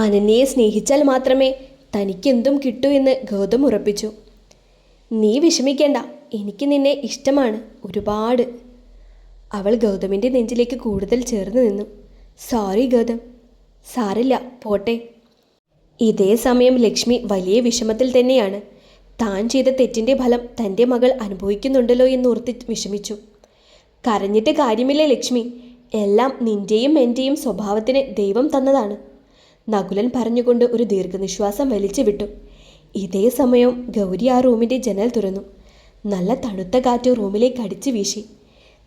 അനന്യയെ സ്നേഹിച്ചാൽ മാത്രമേ തനിക്കെന്തും കിട്ടൂ എന്ന് ഗൗതം ഉറപ്പിച്ചു. നീ വിഷമിക്കേണ്ട. എനിക്ക് നിന്നെ ഇഷ്ടമാണ് ഒരുപാട്. അവൾ ഗൗതമിന്റെ നെഞ്ചിലേക്ക് കൂടുതൽ ചേർന്ന് നിന്നു. സോറി ഗൗതം. സാറില്ല പോട്ടെ. ഇതേ സമയം ലക്ഷ്മി വലിയ വിഷമത്തിൽ തന്നെയാണ്. താൻ ചെയ്ത തെറ്റിന്റെ ഫലം തന്റെ മകൾ അനുഭവിക്കുന്നുണ്ടല്ലോ എന്നോർത്ത് വിഷമിച്ചു. കരഞ്ഞിട്ട് കാര്യമില്ല ലക്ഷ്മി. എല്ലാം നിന്റെയും എന്റെയും സ്വഭാവത്തിന് ദൈവം തന്നതാണ്. നകുലൻ പറഞ്ഞുകൊണ്ട് ഒരു ദീർഘനിശ്വാസം വലിച്ചു വിട്ടു. ഇതേ സമയം ഗൗരി ആ റൂമിന്റെ ജനൽ തുറന്നു. നല്ല തണുത്ത കാറ്റ് റൂമിലേക്ക് അടിച്ചു വീശി.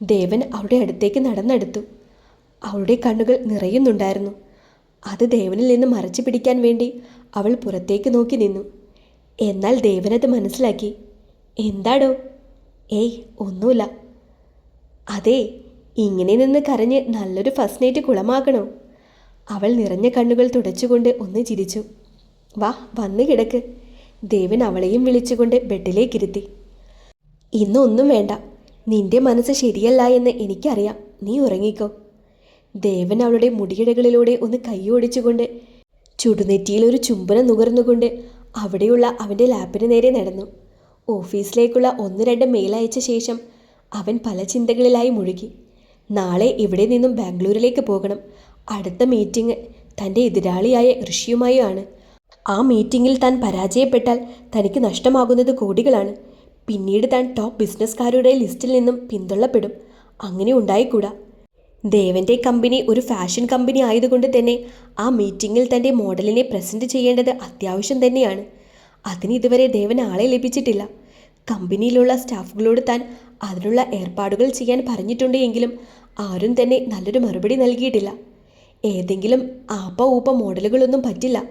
ദേവൻ അവളുടെ അടുത്തേക്ക് നടന്നെടുത്തു. അവളുടെ കണ്ണുകൾ നിറയുന്നുണ്ടായിരുന്നു. അത് ദേവനിൽ നിന്ന് മറച്ചു പിടിക്കാൻ വേണ്ടി അവൾ പുറത്തേക്ക് നോക്കി നിന്നു. എന്നാൽ ദേവനത് മനസ്സിലാക്കി. എന്താടോ? ഏയ് ഒന്നുമില്ല. അതെ ഇങ്ങനെ നിന്ന് കരഞ്ഞ് നല്ലൊരു ഫസ്റ്റ് നൈറ്റ് കുളമാക്കണോ അവൾ നിറഞ്ഞ കണ്ണുകൾ തുടച്ചുകൊണ്ട് ഒന്ന് ചിരിച്ചു. വാ വന്ന് കിടക്ക്. ദേവൻ അവളെയും വിളിച്ചുകൊണ്ട് ബെഡിലേക്കിരുത്തി. ഇന്നൊന്നും വേണ്ട. നിന്റെ മനസ്സ് ശരിയല്ല എന്ന് എനിക്കറിയാം. നീ ഉറങ്ങിക്കോ. ദേവൻ അവളുടെ മുടിയിടകളിലൂടെ ഒന്ന് കൈയോടിച്ചുകൊണ്ട് ചുടുനെറ്റിയിൽ ഒരു ചുംബനം നുകർന്നുകൊണ്ട് അവിടെയുള്ള അവന്റെ ലാപ്പിന് നേരെ നടന്നു. ഓഫീസിലേക്കുള്ള ഒന്ന് രണ്ട് മെയിൽ അയച്ച ശേഷം അവൻ പല ചിന്തകളിലായി മുഴുകി. നാളെ ഇവിടെ നിന്നും ബാംഗ്ലൂരിലേക്ക് പോകണം. അടുത്ത മീറ്റിംഗ് തന്റെ എതിരാളിയായ ഋഷിയുമായാണ്. ആ മീറ്റിംഗിൽ താൻ പരാജയപ്പെട്ടാൽ തനിക്ക് നഷ്ടമാകുന്നത് കോടികളാണ്. പിന്നീട് താൻ ടോപ്പ് ബിസിനസ്സുകാരുടെ ലിസ്റ്റിൽ നിന്നും പിന്തള്ളപ്പെടും. അങ്ങനെ ഉണ്ടായിക്കൂടാ. ദേവന്റെ കമ്പനി ഒരു ഫാഷൻ കമ്പനി ആയതുകൊണ്ട് തന്നെ ആ മീറ്റിങ്ങിൽ തന്റെ മോഡലിനെ പ്രസന്റ് ചെയ്യേണ്ടത് അത്യാവശ്യം തന്നെയാണ്. അതിന് ഇതുവരെ ദേവൻ ആളെ ലഭിച്ചിട്ടില്ല. കമ്പനിയിലുള്ള സ്റ്റാഫുകളോട് താൻ അതിനുള്ള ഏർപ്പാടുകൾ ചെയ്യാൻ പറഞ്ഞിട്ടുണ്ട് എങ്കിലും ആരും തന്നെ നല്ലൊരു മറുപടി നൽകിയിട്ടില്ല. ഏതെങ്കിലും ആപ്പ ഊപ്പ മോഡലുകളൊന്നും പറ്റില്ല.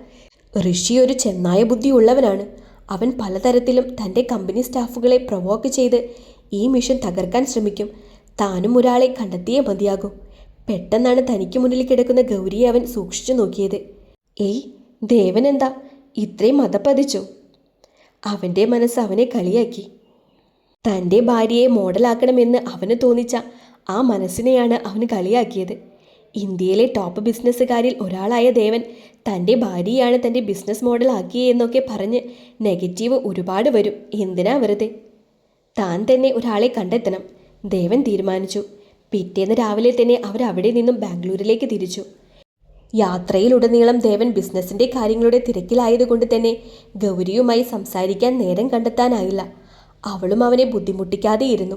ഋഷി ഒരു ചെന്നായ ബുദ്ധി ഉള്ളവനാണ് അവൻ പലതരത്തിലും തന്റെ കമ്പനി സ്റ്റാഫുകളെ പ്രൊവോക്ക് ചെയ്ത് ഈ മിഷൻ തകർക്കാൻ ശ്രമിക്കും. താനും ഒരാളെ കണ്ടെത്തിയേ മതിയാകും. പെട്ടെന്നാണ് തനിക്ക് മുന്നിൽ കിടക്കുന്ന ഗൗരിയെ അവൻ സൂക്ഷിച്ചു നോക്കിയത്. ഏയ് ദേവൻ എന്താ? ഇത്രയും മതപ്പതിച്ചു? അവന്റെ മനസ്സ് അവനെ കളിയാക്കി. തന്റെ ഭാര്യയെ മോഡലാക്കണമെന്ന് അവന് തോന്നിച്ച ആ മനസ്സിനെയാണ് അവന് കളിയാക്കിയത്. ഇന്ത്യയിലെ ടോപ്പ് ബിസിനസ്സുകാരിൽ ഒരാളായ ദേവൻ തന്റെ ഭാര്യയാണ് തന്റെ ബിസിനസ് മോഡൽ ആക്കിയെന്നൊക്കെ പറഞ്ഞ് നെഗറ്റീവ് ഒരുപാട് വരും. എന്തിനാ വെറുതെ? താൻ തന്നെ ഒരാളെ കണ്ടെത്തണം. ദേവൻ തീരുമാനിച്ചു. പിറ്റേന്ന് രാവിലെ തന്നെ അവർ അവിടെ നിന്നും ബാംഗ്ലൂരിലേക്ക് തിരിച്ചു. യാത്രയിലുടനീളം ദേവൻ ബിസിനസ്സിന്റെ കാര്യങ്ങളുടെ തിരക്കിലായതുകൊണ്ട് തന്നെ ഗൗരിയുമായി സംസാരിക്കാൻ നേരം കണ്ടെത്താനായില്ല. അവളും അവനെ ബുദ്ധിമുട്ടിക്കാതെയിരുന്നു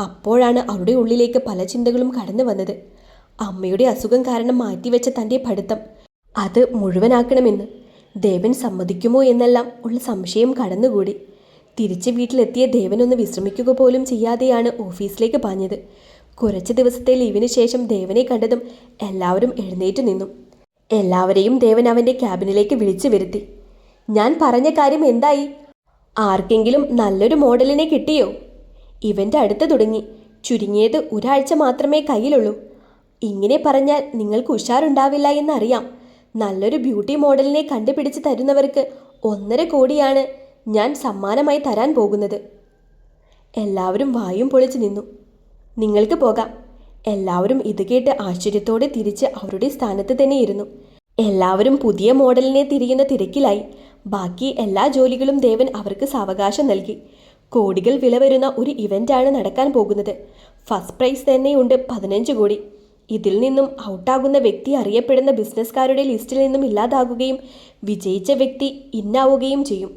അപ്പോഴാണ് അവളുടെ ഉള്ളിലേക്ക് പല ചിന്തകളും കടന്നു വന്നത്. അമ്മയുടെ അസുഖം കാരണം മാറ്റിവെച്ച തന്റെ പഠിത്തം. അത് മുഴുവനാക്കണമെന്ന് ദേവൻ സമ്മതിക്കുമോ എന്നെല്ലാം ഉള്ള സംശയം കടന്നുകൂടി. തിരിച്ച് വീട്ടിലെത്തിയ ദേവൻ ഒന്ന് വിശ്രമിക്കുക പോലും ചെയ്യാതെയാണ് ഓഫീസിലേക്ക് പാഞ്ഞത്. കുറച്ച് ദിവസത്തെ ലീവിന് ശേഷം ദേവനെ കണ്ടതും എല്ലാവരും എഴുന്നേറ്റ് നിന്നു. എല്ലാവരെയും ദേവൻ അവന്റെ ക്യാബിനിലേക്ക് വിളിച്ചു വരുത്തി. ഞാൻ പറഞ്ഞ കാര്യം എന്തായി? ആർക്കെങ്കിലും നല്ലൊരു മോഡലിനെ കിട്ടിയോ? ഇവന്റെ അടുത്ത് തുടങ്ങി. ചുരുങ്ങിയത് ഒരാഴ്ച മാത്രമേ കയ്യിലുള്ളൂ. ഇങ്ങനെ പറഞ്ഞാൽ നിങ്ങൾക്ക് ഉഷാറുണ്ടാവില്ല എന്നറിയാം. നല്ലൊരു ബ്യൂട്ടി മോഡലിനെ കണ്ടുപിടിച്ച് തരുന്നവർക്ക് ഒന്നര കോടിയാണ് ഞാൻ സമ്മാനമായി തരാൻ പോകുന്നത്. എല്ലാവരും വായും പൊളിച്ചു നിന്നു. നിങ്ങൾക്ക് പോകാം. എല്ലാവരും ഇത് കേട്ട് ആശ്ചര്യത്തോടെ തിരിച്ച് അവരുടെ സ്ഥാനത്ത് തന്നെ ഇരുന്നു. എല്ലാവരും പുതിയ മോഡലിനെ തിരിയുന്ന തിരക്കിലായി. ബാക്കി എല്ലാ ജോലികളും ദേവൻ അവർക്ക് സാവകാശം നൽകി. കോടികൾ വില വരുന്ന ഒരു ഇവന്റാണ് നടക്കാൻ പോകുന്നത്. ഫസ്റ്റ് പ്രൈസ് തന്നെയുണ്ട് പതിനഞ്ച് കോടി. ഇതിൽ നിന്നും ഔട്ടാകുന്ന വ്യക്തി അറിയപ്പെടുന്ന ബിസിനസ്സുകാരുടെ ലിസ്റ്റിൽ നിന്നും ഇല്ലാതാകുകയും വിജയിച്ച വ്യക്തി ഇന്നാവുകയും ചെയ്യും.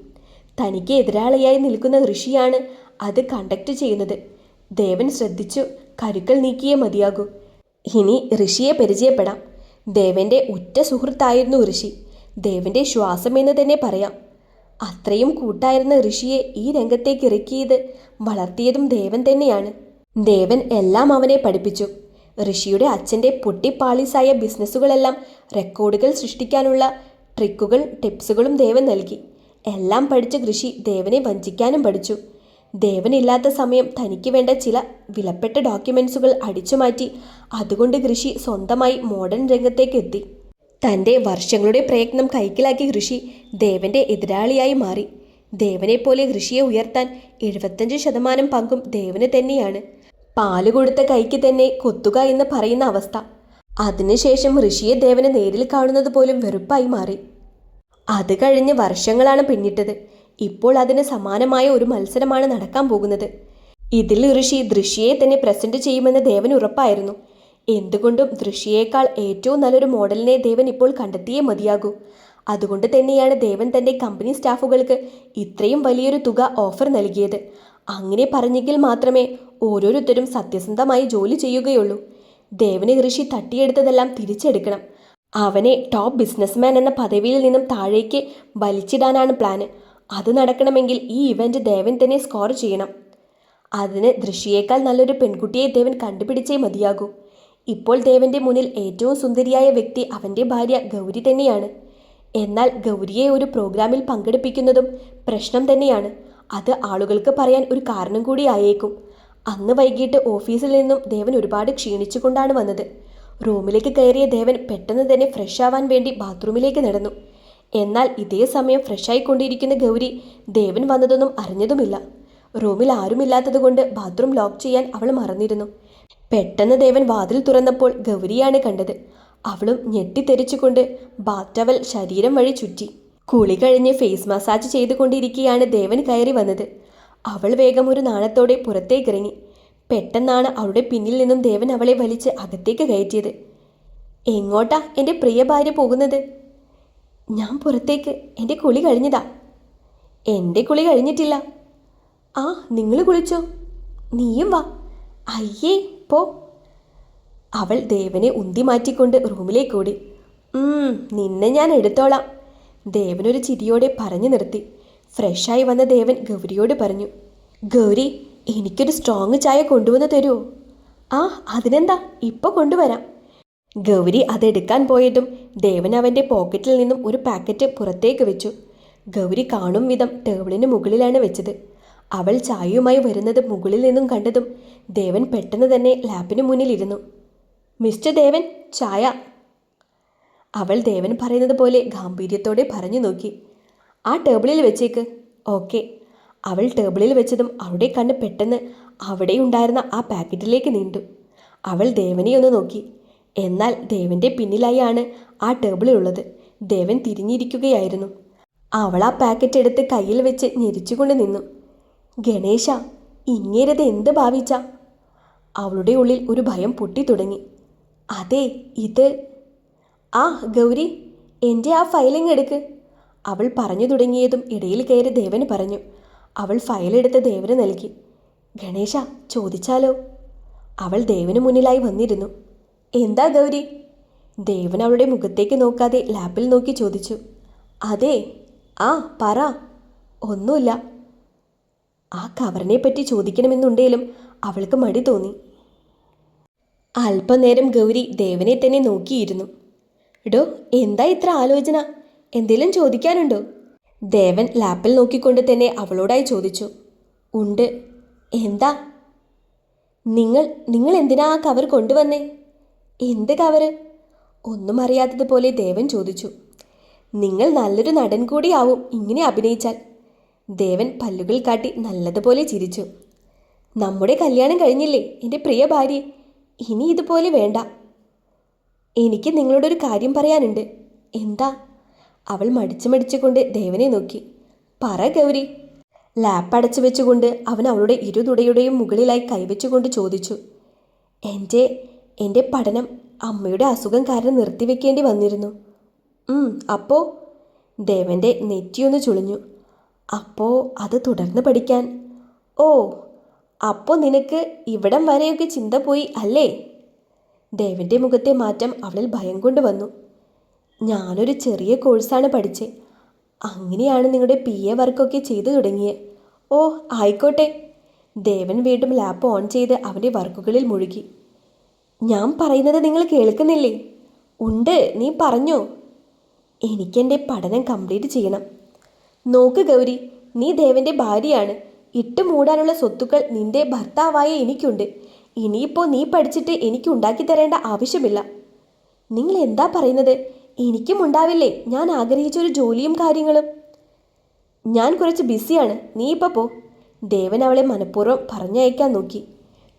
തനിക്ക് എതിരാളിയായി നിൽക്കുന്ന ഋഷിയാണ് അത് കണ്ടക്ട് ചെയ്യുന്നത്. ദേവൻ ശ്രദ്ധിച്ചു കരുക്കൾ നീക്കിയേ മതിയാകൂ. ഇനി ഋഷിയെ പരിചയപ്പെടാം. ദേവന്റെ ഉറ്റ സുഹൃത്തായിരുന്നു ഋഷി. ദേവന്റെ ശ്വാസം എന്ന് തന്നെ പറയാം. അത്രയും കൂട്ടായിരുന്ന ഋഷിയെ ഈ രംഗത്തേക്ക് ഇറക്കിയത് വളർത്തിയതും ദേവൻ തന്നെയാണ്. ദേവൻ എല്ലാം അവനെ പഠിപ്പിച്ചു. ഋഷിയുടെ അച്ഛന്റെ പൊട്ടിപ്പാളീസായ ബിസിനസ്സുകളെല്ലാം റെക്കോർഡുകൾ സൃഷ്ടിക്കാനുള്ള ട്രിക്കുകൾ ടിപ്സുകളും ദേവൻ നൽകി. എല്ലാം പഠിച്ച ഋഷി ദേവനെ വഞ്ചിക്കാനും പഠിച്ചു. ദേവനില്ലാത്ത സമയം തനിക്ക് വേണ്ട ചില വിലപ്പെട്ട ഡോക്യുമെൻസുകൾ അടിച്ചുമാറ്റി അതുകൊണ്ട് ഋഷി സ്വന്തമായി മോഡേൺ രംഗത്തേക്ക് എത്തി. തന്റെ വർഷങ്ങളുടെ പ്രയത്നം കൈക്കലാക്കി ഋഷി ദേവന്റെ എതിരാളിയായി മാറി. ദേവനെപ്പോലെ ഋഷിയെ ഉയർത്താൻ എഴുപത്തഞ്ച് ശതമാനം പങ്കും ദേവന് തന്നെയാണ്. പാൽ കൊടുത്ത കൈക്ക് തന്നെ കൊത്തുക എന്ന് പറയുന്ന അവസ്ഥ. അതിനുശേഷം ഋഷിയെ ദേവനെ നേരിൽ കാണുന്നത് പോലും വെറുപ്പായി മാറി. അത് കഴിഞ്ഞ് വർഷങ്ങളാണ് പിന്നിട്ടത്. ഇപ്പോൾ അതിന് സമാനമായ ഒരു മത്സരമാണ് നടക്കാൻ പോകുന്നത്. ഇതിൽ ഋഷി ദൃശ്യയെ തന്നെ പ്രസന്റ് ചെയ്യുമെന്ന് ദേവൻ ഉറപ്പായിരുന്നു. എന്തുകൊണ്ടും ദൃശ്യയേക്കാൾ ഏറ്റവും നല്ലൊരു മോഡലിനെ ദേവൻ ഇപ്പോൾ കണ്ടെത്തിയേ മതിയാകൂ. അതുകൊണ്ട് തന്നെയാണ് ദേവൻ തന്റെ കമ്പനി സ്റ്റാഫുകൾക്ക് ഇത്രയും വലിയൊരു തുക ഓഫർ നൽകിയത്. അങ്ങനെ പറഞ്ഞെങ്കിൽ മാത്രമേ ഓരോരുത്തരും സത്യസന്ധമായി ജോലി ചെയ്യുകയുള്ളൂ. ദേവന് ഋഷി തട്ടിയെടുത്തതെല്ലാം തിരിച്ചെടുക്കണം. അവനെ ടോപ്പ് ബിസിനസ്മാൻ എന്ന പദവിയിൽ നിന്നും താഴേക്ക് വലിച്ചിടാനാണ് പ്ലാന് അത് നടക്കണമെങ്കിൽ ഈ ഇവന്റ് ദേവൻ തന്നെ സ്കോർ ചെയ്യണം. അതിന് ദൃശ്യയേക്കാൾ നല്ലൊരു പെൺകുട്ടിയെ ദേവൻ കണ്ടുപിടിച്ചേ മതിയാകൂ. ഇപ്പോൾ ദേവന്റെ മുന്നിൽ ഏറ്റവും സുന്ദരിയായ വ്യക്തി അവന്റെ ഭാര്യ ഗൗരി തന്നെയാണ്. എന്നാൽ ഗൗരിയെ ഒരു പ്രോഗ്രാമിൽ പങ്കെടുപ്പിക്കുന്നതും പ്രശ്നം തന്നെയാണ്. അത് ആളുകൾക്ക് പറയാൻ ഒരു കാരണം കൂടി ആയേക്കും. അന്ന് വൈകിട്ട് ഓഫീസിൽ നിന്നും ദേവൻ ഒരുപാട് ക്ഷീണിച്ചുകൊണ്ടാണ് വന്നത്. റൂമിലേക്ക് കയറിയ ദേവൻ പെട്ടെന്ന് തന്നെ ഫ്രഷ് ആവാൻ വേണ്ടി ബാത്റൂമിലേക്ക് നടന്നു. എന്നാൽ ഇതേ സമയം ഫ്രഷായിക്കൊണ്ടിരിക്കുന്ന ഗൗരി ദേവൻ വന്നതൊന്നും അറിഞ്ഞതുമില്ല. റൂമിൽ ആരുമില്ലാത്തതുകൊണ്ട് ബാത്റൂം ലോക്ക് ചെയ്യാൻ അവൾ മറന്നിരുന്നു. പെട്ടെന്ന് ദേവൻ വാതിൽ തുറന്നപ്പോൾ ഗൗരിയാണ് കണ്ടത്. അവളും ഞെട്ടിത്തെറിച്ചുകൊണ്ട് ബാറ്റവൽ ശരീരം വഴി ചുറ്റി. കുളി കഴിഞ്ഞ് ഫേസ് മസാജ് ചെയ്തുകൊണ്ടിരിക്കുകയാണ് ദേവൻ കയറി വന്നത്. അവൾ വേഗം ഒരു നാണത്തോടെ പുറത്തേക്കിറങ്ങി. പെട്ടെന്നാണ് അവളുടെ പിന്നിൽ നിന്നും ദേവൻ അവളെ വലിച്ച് അകത്തേക്ക് കയറ്റിയത്. എങ്ങോട്ടാ എന്റെ പ്രിയ ഭാര്യ പോകുന്നത്? ഞാൻ പുറത്തേക്ക്. എന്റെ കുളി കഴിഞ്ഞതാ. എന്റെ കുളി കഴിഞ്ഞിട്ടില്ല. ആ നിങ്ങൾ കുളിച്ചോ. നീയും വാ. അയ്യേ പോ. അവൾ ദേവനെ ഉന്തി മാറ്റിക്കൊണ്ട് റൂമിലേക്ക് ഓടി. "ഉം, നിന്നെ ഞാൻ എടുത്തോളാം. ദേവനൊരു ചിരിയോടെ പറഞ്ഞു നിർത്തി. ഫ്രഷായി വന്ന ദേവൻ ഗൗരിയോട് പറഞ്ഞു ഗൗരി എനിക്കൊരു സ്ട്രോങ് ചായ കൊണ്ടുവന്ന് തരുമോ ആ അതിനെന്താ? ഇപ്പോൾ കൊണ്ടുവരാം. ഗൗരി അതെടുക്കാൻ പോയതും ദേവൻ അവന്റെ പോക്കറ്റിൽ നിന്നും ഒരു പാക്കറ്റ് പുറത്തേക്ക് വെച്ചു. ഗൗരി കാണും വിധം ടേബിളിന് മുകളിലാണ് വെച്ചത്. അവൾ ചായയുമായി വരുന്നത് മുകളിൽ നിന്നും കണ്ടതും ദേവൻ പെട്ടെന്ന് തന്നെ ലാപ്പിന് മുന്നിലിരുന്നു മിസ്റ്റർ ദേവൻ ചായ. അവൾ ദേവൻ പറയുന്നത് പോലെ ഗാംഭീര്യത്തോടെ പറഞ്ഞു നോക്കി. ആ ടേബിളിൽ വെച്ചേക്ക്. ഓക്കെ. അവൾ ടേബിളിൽ വെച്ചതും അവളുടെ കണ്ണ് പെട്ടെന്ന് അവിടെ ഉണ്ടായിരുന്ന ആ പാക്കറ്റിലേക്ക് നീണ്ടു. അവൾ ദേവനെ ഒന്ന് നോക്കി. എന്നാൽ ദേവന്റെ പിന്നിലായാണ് ആ ടേബിളിലുള്ളത് ദേവൻ തിരിഞ്ഞിരിക്കുകയായിരുന്നു. അവൾ ആ പാക്കറ്റ് എടുത്ത് കയ്യിൽ വെച്ച് ഞെരിച്ചുകൊണ്ട് നിന്നു. ഗണേശ ഇങ്ങേരത് എന്ത് ഭാവിച്ച? അവളുടെ ഉള്ളിൽ ഒരു ഭയം പൊട്ടിത്തുടങ്ങി. അതെ ഇത്. ആ ഗൗരി എന്റെ ആ ഫയലിംഗ് എടുക്ക്. അവൾ പറഞ്ഞു തുടങ്ങിയതും ഇടയിൽ കയറി ദേവന് പറഞ്ഞു. അവൾ ഫയലെടുത്ത് ദേവന് നൽകി. ഗണേശ ചോദിച്ചാലോ? അവൾ ദേവന് മുന്നിലായി വന്നിരുന്നു. എന്താ ഗൗരി? ദേവൻ അവളുടെ മുഖത്തേക്ക് നോക്കാതെ ലാപ്പിൽ നോക്കി ചോദിച്ചു. അതെ ആ പറ. ഒന്നുമില്ല. ആ കവറിനെ പറ്റി ചോദിക്കണമെന്നുണ്ടെങ്കിലും അവൾക്ക് മടി തോന്നി. അല്പനേരം ഗൗരി ദേവനെ തന്നെ നോക്കിയിരുന്നു. എടോ എന്താ ഇത്ര ആലോചന? എന്തേലും ചോദിക്കാനുണ്ടോ? ദേവൻ ലാപ്പിൽ നോക്കിക്കൊണ്ട് തന്നെ അവളോടായി ചോദിച്ചു. ഉണ്ട്. എന്താ? നിങ്ങൾ നിങ്ങൾ എന്തിനാ ആ കവർ കൊണ്ടുവന്നേ? എന്ത് കവറ് ഒന്നും അറിയാത്തതുപോലെ ദേവൻ ചോദിച്ചു. നിങ്ങൾ നല്ലൊരു നടൻ കൂടിയാവും ഇങ്ങനെ അഭിനയിച്ചാൽ. ദേവൻ പല്ലുകൾ കാട്ടി നല്ലതുപോലെ ചിരിച്ചു. നമ്മുടെ കല്യാണം കഴിഞ്ഞില്ലേ എന്റെ പ്രിയ ഭാര്യ ഇനി ഇതുപോലെ വേണ്ട. എനിക്ക് നിങ്ങളോടൊരു കാര്യം പറയാനുണ്ട്. എന്താ? അവൾ മടിച്ചു മടിച്ചുകൊണ്ട് ദേവനെ നോക്കി. പറ ഗൗരി. ലാപ്പ് അടച്ചു വെച്ചുകൊണ്ട് അവൻ അവളുടെ ഇരുതുടയുടെയും മുകളിലായി കൈവച്ചുകൊണ്ട് ചോദിച്ചു. എന്റെ എന്റെ പഠനം അമ്മയുടെ അസുഖം കാരണം നിർത്തിവെക്കേണ്ടി വന്നിരുന്നു. അപ്പോൾ അപ്പോ? ദേവന്റെ നെറ്റിയൊന്ന് ചുളിഞ്ഞു. അപ്പോ അത് തുടർന്ന് പഠിക്കാൻ? ഓ അപ്പോൾ നിനക്ക് ഇവിടം വരെയൊക്കെ ചിന്ത പോയി അല്ലേ? ദേവന്റെ മുഖത്തെ മാറ്റം അവളിൽ ഭയം കൊണ്ട് വന്നു. ഞാനൊരു ചെറിയ കോഴ്സാണ് പഠിച്ചത് അങ്ങനെയാണ് നിങ്ങളുടെ പി എ വർക്കൊക്കെ ചെയ്തു തുടങ്ങിയത് ഓ ആയിക്കോട്ടെ. ദേവൻ വീണ്ടും ലാപ്പ് ഓൺ ചെയ്ത് അവന്റെ വർക്കുകളിൽ മുഴുകി. ഞാൻ പറയുന്നത് നിങ്ങൾ കേൾക്കുന്നില്ലേ? ഉണ്ട് നീ പറഞ്ഞോ? എനിക്കെന്റെ പഠനം കംപ്ലീറ്റ് ചെയ്യണം. നോക്ക് ഗൗരി നീ ദേവന്റെ ഭാര്യയാണ്. ഇട്ട് മൂടാനുള്ള സ്വത്തുക്കൾ നിന്റെ ഭർത്താവായ എനിക്കുണ്ട്. ഇനിയിപ്പോൾ നീ പഠിച്ചിട്ട് എനിക്ക് ഉണ്ടാക്കി തരേണ്ട ആവശ്യമില്ല. നിങ്ങൾ എന്താ പറയുന്നത്? എനിക്കും ഉണ്ടാവില്ലേ? ഞാൻ ആഗ്രഹിച്ചൊരു ജോലിയും കാര്യങ്ങളും. ഞാൻ കുറച്ച് ബിസിയാണ്. നീ ഇപ്പോൾ പോ. ദേവൻ അവളെ മനഃപൂർവം പറഞ്ഞയക്കാൻ നോക്കി.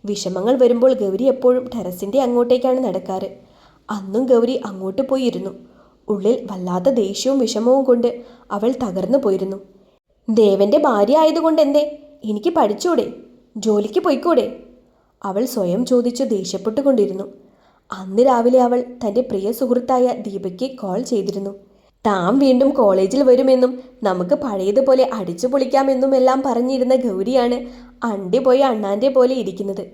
വിഷമങ്ങൾ വരുമ്പോൾ ഗൗരി എപ്പോഴും ടെറസിന്റെ അങ്ങോട്ടേക്കാണ് നടക്കാറ്. അന്നും ഗൗരി അങ്ങോട്ട് പോയിരുന്നു. ഉള്ളിൽ വല്ലാത്ത ദേഷ്യവും വിഷമവും കൊണ്ട് അവൾ തകർന്നു പോയിരുന്നു. ദേവന്റെ ഭാര്യ ആയതുകൊണ്ട് എന്തേ? എനിക്ക് പഠിച്ചൂടെ ജോലിക്ക് പോയിക്കൂടെ? അവൾ സ്വയം ചോദിച്ചു ദേഷ്യപ്പെട്ടുകൊണ്ടിരുന്നു. അന്ന് രാവിലെ അവൾ തന്റെ പ്രിയ സുഹൃത്തായ ദീപയ്ക്ക് കോൾ ചെയ്തിരുന്നു. താൻ വീണ്ടും കോളേജിൽ വരുമെന്നും നമുക്ക് പഴയതുപോലെ അടിച്ചു പൊളിക്കാമെന്നുമെല്ലാം പറഞ്ഞിരുന്ന ഗൗരിയാണ് അണ്ടി പോയി അണ്ണാന്റെ പോലെ ഇരിക്കുന്നത്.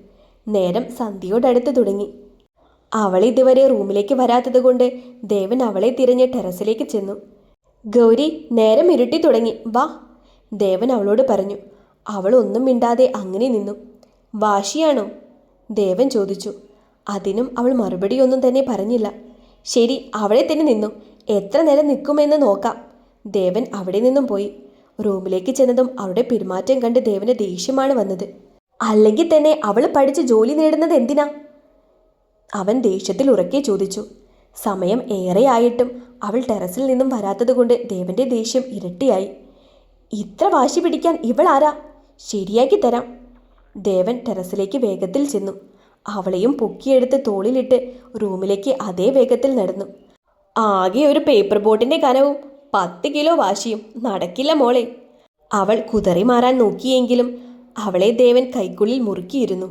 നേരം സന്ധ്യയോടടുത്ത് തുടങ്ങി. അവൾ ഇതുവരെ റൂമിലേക്ക് വരാത്തതുകൊണ്ട് ദേവൻ അവളെ തിരഞ്ഞ് ടെറസിലേക്ക് ചെന്നു. ഗൗരി നേരം ഇരുട്ടി തുടങ്ങി. വാ. ദേവൻ അവളോട് പറഞ്ഞു. അവൾ ഒന്നും മിണ്ടാതെ അങ്ങനെ നിന്നു. വാശിയാണോ? ദേവൻ ചോദിച്ചു. അതിനും അവൾ മറുപടിയൊന്നും തന്നെ പറഞ്ഞില്ല. ശരി അവളെ തന്നെ നിന്നു. എത്ര നേരം നിൽക്കുമെന്ന് നോക്കാം. ദേവൻ അവിടെ നിന്നും പോയി. റൂമിലേക്ക് ചെന്നതും അവളുടെ പെരുമാറ്റം കണ്ട് ദേവന് ദേഷ്യമാണ് വന്നത്. അല്ലെങ്കിൽ തന്നെ അവൾ പഠിച്ച് ജോലി നേടുന്നത് എന്തിനാ? അവൻ ദേഷ്യത്തിൽ ഉറക്കെ ചോദിച്ചു. സമയം ഏറെയായിട്ടും അവൾ ടെറസിൽ നിന്നും വരാത്തതുകൊണ്ട് ദേവന്റെ ദേഷ്യം ഇരട്ടിയായി. ഇത്ര വാശി പിടിക്കാൻ ഇവൾ ആരാ? ശരിയാക്കി തരാം. ദേവൻ ടെറസിലേക്ക് വേഗത്തിൽ ചെന്നു. അവളെയും പൊക്കിയെടുത്ത് തോളിലിട്ട് റൂമിലേക്ക് അതേ വേഗത്തിൽ നടന്നു. ആകെ ഒരു പേപ്പർ ബോട്ടിന്റെ കനവും പത്ത് കിലോ വാശിയും നടക്കില്ല മോളെ. അവൾ കുതറി മാറാൻ നോക്കിയെങ്കിലും അവളെ ദേവൻ കൈക്കുള്ളിൽ മുറുക്കിയിരുന്നു.